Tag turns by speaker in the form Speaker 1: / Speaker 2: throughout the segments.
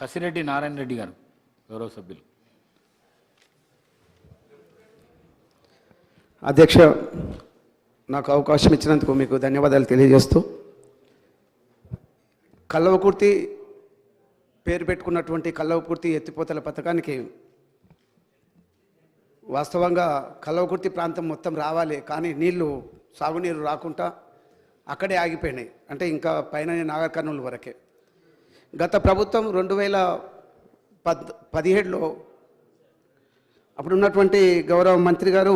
Speaker 1: కసిరెడ్డి నారాయణ రెడ్డి గారు గౌరవ సభ్యులు.
Speaker 2: అధ్యక్ష నాకు అవకాశం ఇచ్చినందుకు మీకు ధన్యవాదాలు తెలియజేస్తూ కల్లవకుర్తి పేరు పెట్టుకున్నటువంటి కల్లవకుర్తి ఎత్తిపోతల పథకానికి వాస్తవంగా కల్లవకుర్తి ప్రాంతం మొత్తం రావాలి కానీ నీళ్ళు సాగునీరు రాకుండా అక్కడే ఆగిపోయినాయి. అంటే ఇంకా పైన నాగర్ కర్నూలు వరకే. గత ప్రభుత్వం రెండు వేల పద్ పదిహేడులో అప్పుడున్నటువంటి గౌరవ మంత్రి గారు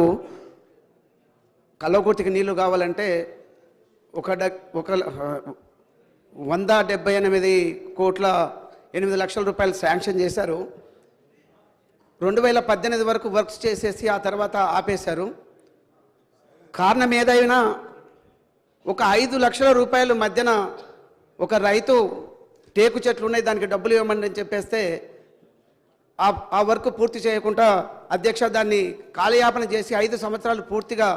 Speaker 2: కల్లకుర్తికి నీళ్ళు కావాలంటే ఒక డ ఒక వంద డెబ్బై ఎనిమిది కోట్ల ఎనిమిది లక్షల రూపాయలు శాంక్షన్ చేశారు. రెండు వేల పద్దెనిమిది వరకు వర్క్స్ చేసేసి ఆ తర్వాత ఆపేశారు. కారణం ఏదైనా ఒక ఐదు లక్షల రూపాయలు మధ్యన ఒక రైతు టేకు చెట్లు ఉన్నాయి దానికి డబ్బులు ఇవ్వమని చెప్పేస్తే ఆ ఆ వర్క్ పూర్తి చేయకుండా అధ్యక్ష దాన్ని కాలయాపన చేసి ఐదు సంవత్సరాలు పూర్తిగా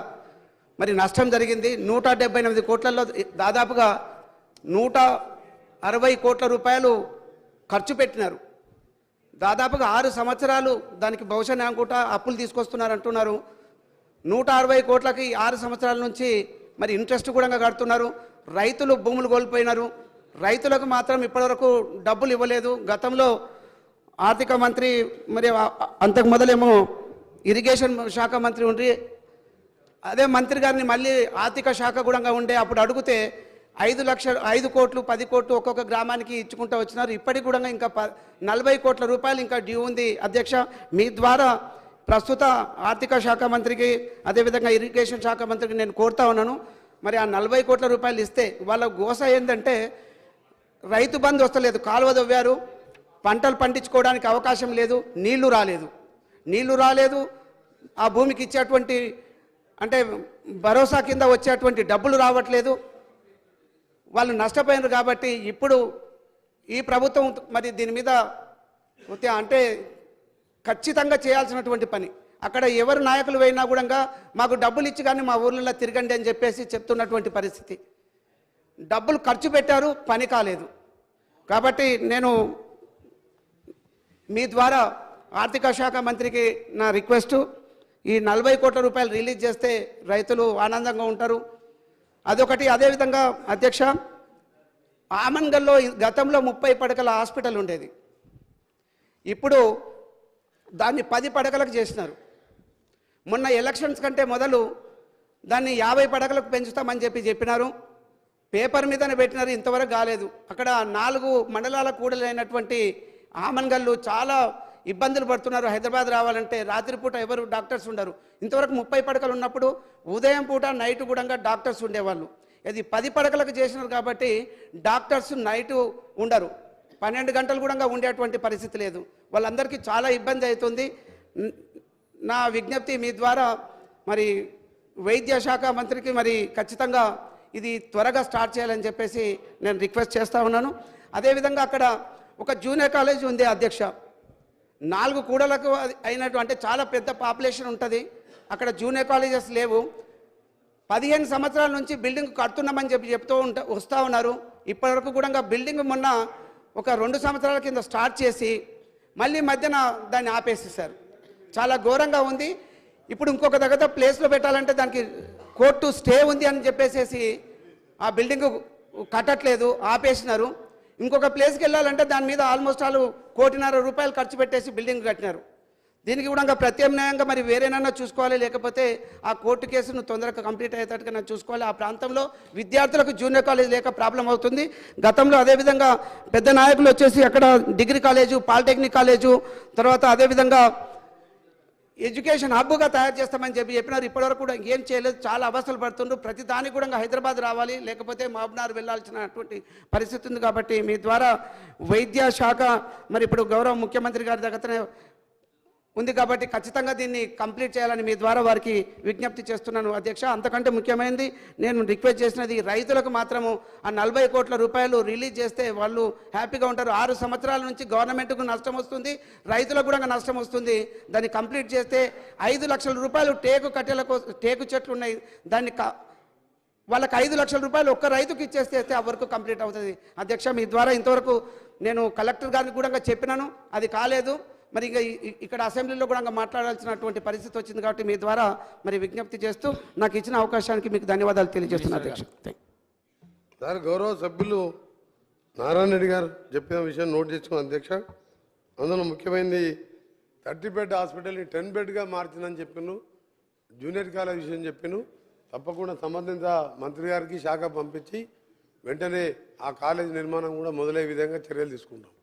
Speaker 2: మరి నష్టం జరిగింది. నూట డెబ్బై ఎనిమిది కోట్లలో దాదాపుగా నూట అరవై కోట్ల రూపాయలు ఖర్చు పెట్టినారు. దాదాపుగా ఆరు సంవత్సరాలు దానికి బహుశా అనుకుంటా అప్పులు తీసుకొస్తున్నారు అంటున్నారు. నూట అరవై కోట్లకి ఆరు సంవత్సరాల నుంచి మరి ఇంట్రెస్ట్ కూడా కడుతున్నారు. రైతులు భూములు కోల్పోయినారు. రైతులకు మాత్రం ఇప్పటివరకు డబ్బులు ఇవ్వలేదు. గతంలో ఆర్థిక మంత్రి మరి అంతకు మొదలేమో ఇరిగేషన్ శాఖ మంత్రి ఉండి అదే మంత్రి గారిని మళ్ళీ ఆర్థిక శాఖ కూడా ఉండే అప్పుడు అడిగితే ఐదు లక్షలు ఐదు కోట్లు పది కోట్లు ఒక్కొక్క గ్రామానికి ఇచ్చుకుంటూ వచ్చినారు. ఇప్పటికి కూడా ఇంకా ప నలభై కోట్ల రూపాయలు ఇంకా డ్యూ ఉంది అధ్యక్ష. మీ ద్వారా ప్రస్తుత ఆర్థిక శాఖ మంత్రికి అదేవిధంగా ఇరిగేషన్ శాఖ మంత్రికి నేను కోరుతా ఉన్నాను. మరి ఆ నలభై కోట్ల రూపాయలు ఇస్తే వాళ్ళ గోస ఏంటంటే రైతు బంధు వస్తలేదు. కాలువ దవ్వారు పంటలు పండించుకోవడానికి అవకాశం లేదు. నీళ్ళు రాలేదు. నీళ్ళు రాలేదు. ఆ భూమికి ఇచ్చేటువంటి అంటే భరోసా కింద వచ్చేటువంటి డబ్బులు రావట్లేదు. వాళ్ళు నష్టపోయినారు కాబట్టి ఇప్పుడు ఈ ప్రభుత్వం మరి దీని మీద అంటే ఖచ్చితంగా చేయాల్సినటువంటి పని. అక్కడ ఎవరు నాయకులు పోయినా కూడా మాకు డబ్బులు ఇచ్చి కానీ మా ఊర్లలో తిరగండి అని చెప్పేసి చెప్తున్నటువంటి పరిస్థితి. డబ్బులు ఖర్చు పెట్టారు పని కాలేదు. కాబట్టి నేను మీ ద్వారా ఆర్థిక శాఖ మంత్రికి నా రిక్వెస్ట్ ఈ నలభై కోట్ల రూపాయలు రిలీజ్ చేస్తే రైతులు ఆనందంగా ఉంటారు. అదొకటి. అదేవిధంగా అధ్యక్ష ఆమన్గల్లో గతంలో ముప్పై పడకల హాస్పిటల్ ఉండేది. ఇప్పుడు దాన్ని పది పడకలకు చేసినారు మొన్న ఎలక్షన్స్ కంటే మొదలు దాన్ని యాభై పడకలకు పెంచుతామని చెప్పి చెప్పినారు. పేపర్ మీదనే పెట్టినారు ఇంతవరకు కాలేదు. అక్కడ నాలుగు మండలాల కూడలైనటువంటి ఆమన్గల్లు చాలా ఇబ్బందులు పడుతున్నారు. హైదరాబాద్ రావాలంటే రాత్రిపూట ఎవరు డాక్టర్స్ ఉండరు. ఇంతవరకు ముప్పై పడకలు ఉన్నప్పుడు ఉదయం పూట నైట్ కూడా డాక్టర్స్ ఉండేవాళ్ళు. ఇది పది పడకలకు చేసినారు కాబట్టి డాక్టర్స్ నైట్ ఉండరు. పన్నెండు గంటలు కూడా ఉండేటువంటి పరిస్థితి లేదు. వాళ్ళందరికీ చాలా ఇబ్బంది అవుతుంది. నా విజ్ఞప్తి మీ ద్వారా మరి వైద్య శాఖ మంత్రికి మరి ఖచ్చితంగా ఇది త్వరగా స్టార్ట్ చేయాలని చెప్పేసి నేను రిక్వెస్ట్ చేస్తూ ఉన్నాను. అదేవిధంగా అక్కడ ఒక జూనియర్ కాలేజ్ ఉంది అధ్యక్ష. నాలుగు కూడలకు అది అయినట్టు అంటే చాలా పెద్ద పాపులేషన్ ఉంటుంది. అక్కడ జూనియర్ కాలేజెస్ లేవు. పదిహేను సంవత్సరాల నుంచి బిల్డింగ్ కడుతున్నామని చెప్పి చెప్తూ ఉంట వస్తూ ఉన్నారు. ఇప్పటివరకు కూడా బిల్డింగ్ మొన్న ఒక రెండు సంవత్సరాల కింద స్టార్ట్ చేసి మళ్ళీ మధ్యన దాన్ని ఆపేసేసారు. చాలా ఘోరంగా ఉంది. ఇప్పుడు ఇంకొక దగ్గర ప్లేస్లో పెట్టాలంటే దానికి కోర్టు స్టే ఉంది అని చెప్పేసేసి ఆ బిల్డింగ్ కట్టట్లేదు ఆపేసినారు. ఇంకొక ప్లేస్కి వెళ్ళాలంటే దాని మీద ఆల్మోస్ట్ వాళ్ళు కోటిన్నర రూపాయలు ఖర్చు పెట్టేసి బిల్డింగ్ కట్టినారు. దీనికి కూడా ఇంకా ప్రత్యామ్నాయంగా మరి వేరేనన్నా చూసుకోవాలి లేకపోతే ఆ కోర్టు కేసును తొందరగా కంప్లీట్ అయ్యేటట్టుగా చూసుకోవాలి. ఆ ప్రాంతంలో విద్యార్థులకు జూనియర్ కాలేజ్ లేక ప్రాబ్లం అవుతుంది. గతంలో అదేవిధంగా పెద్ద నాయకులు వచ్చేసి అక్కడ డిగ్రీ కాలేజు పాలిటెక్నిక్ కాలేజు తర్వాత అదేవిధంగా ఎడ్యుకేషన్ హబ్గా తయారు చేస్తామని చెప్పి చెప్పినారు. ఇప్పటివరకు కూడా ఏం చేయలేదు. చాలా అవస్థలు పడుతుండ్రు. ప్రతి దానికి కూడా హైదరాబాద్ రావాలి. లేకపోతే మహబూబ్నగర్ వెళ్ళాల్సినటువంటి పరిస్థితి ఉంది కాబట్టి మీ ద్వారా వైద్య శాఖ మరి ఇప్పుడు గౌరవ ముఖ్యమంత్రి గారి దగ్గర ఉంది కాబట్టి ఖచ్చితంగా దీన్ని కంప్లీట్ చేయాలని మీ ద్వారా వారికి విజ్ఞప్తి చేస్తున్నాను. అధ్యక్ష అంతకంటే ముఖ్యమైనది నేను రిక్వెస్ట్ చేసినది రైతులకు మాత్రము ఆ నలభై కోట్ల రూపాయలు రిలీజ్ చేస్తే వాళ్ళు హ్యాపీగా ఉంటారు. ఆరు సంవత్సరాల నుంచి గవర్నమెంట్కు నష్టం వస్తుంది రైతులకు కూడా నష్టం వస్తుంది. దాన్ని కంప్లీట్ చేస్తే ఐదు లక్షల రూపాయలు టేకు కట్టెల టేకు చెట్లు ఉన్నాయి. దాన్ని వాళ్ళకి ఐదు లక్షల రూపాయలు ఒక్క రైతుకి ఇచ్చేస్తే ఆ వర్క్ కంప్లీట్ అవుతుంది. అధ్యక్ష మీ ద్వారా ఇంతవరకు నేను కలెక్టర్ గారికి కూడా చెప్పినాను. అది కాలేదు. మరి ఇక ఇక్కడ అసెంబ్లీలో కూడా మాట్లాడాల్సినటువంటి పరిస్థితి వచ్చింది కాబట్టి మీ ద్వారా మరి విజ్ఞప్తి చేస్తూ నాకు ఇచ్చిన అవకాశానికి మీకు ధన్యవాదాలు తెలియజేస్తున్నా అధ్యక్ష.
Speaker 3: సార్. గౌరవ సభ్యులు నారాయణ రెడ్డి గారు చెప్పిన విషయం నోట్ చేసుకున్న అధ్యక్ష. అందులో ముఖ్యమైనది థర్టీ బెడ్ హాస్పిటల్ని టెన్ బెడ్గా మార్చిందని చెప్పిను. జూనియర్ కాలేజ్ విషయం చెప్పిను. తప్పకుండా సంబంధిత మంత్రి గారికి శాఖ పంపించి వెంటనే ఆ కాలేజ్ నిర్మాణం కూడా మొదలయ్యే విధంగా చర్యలు తీసుకుంటాం.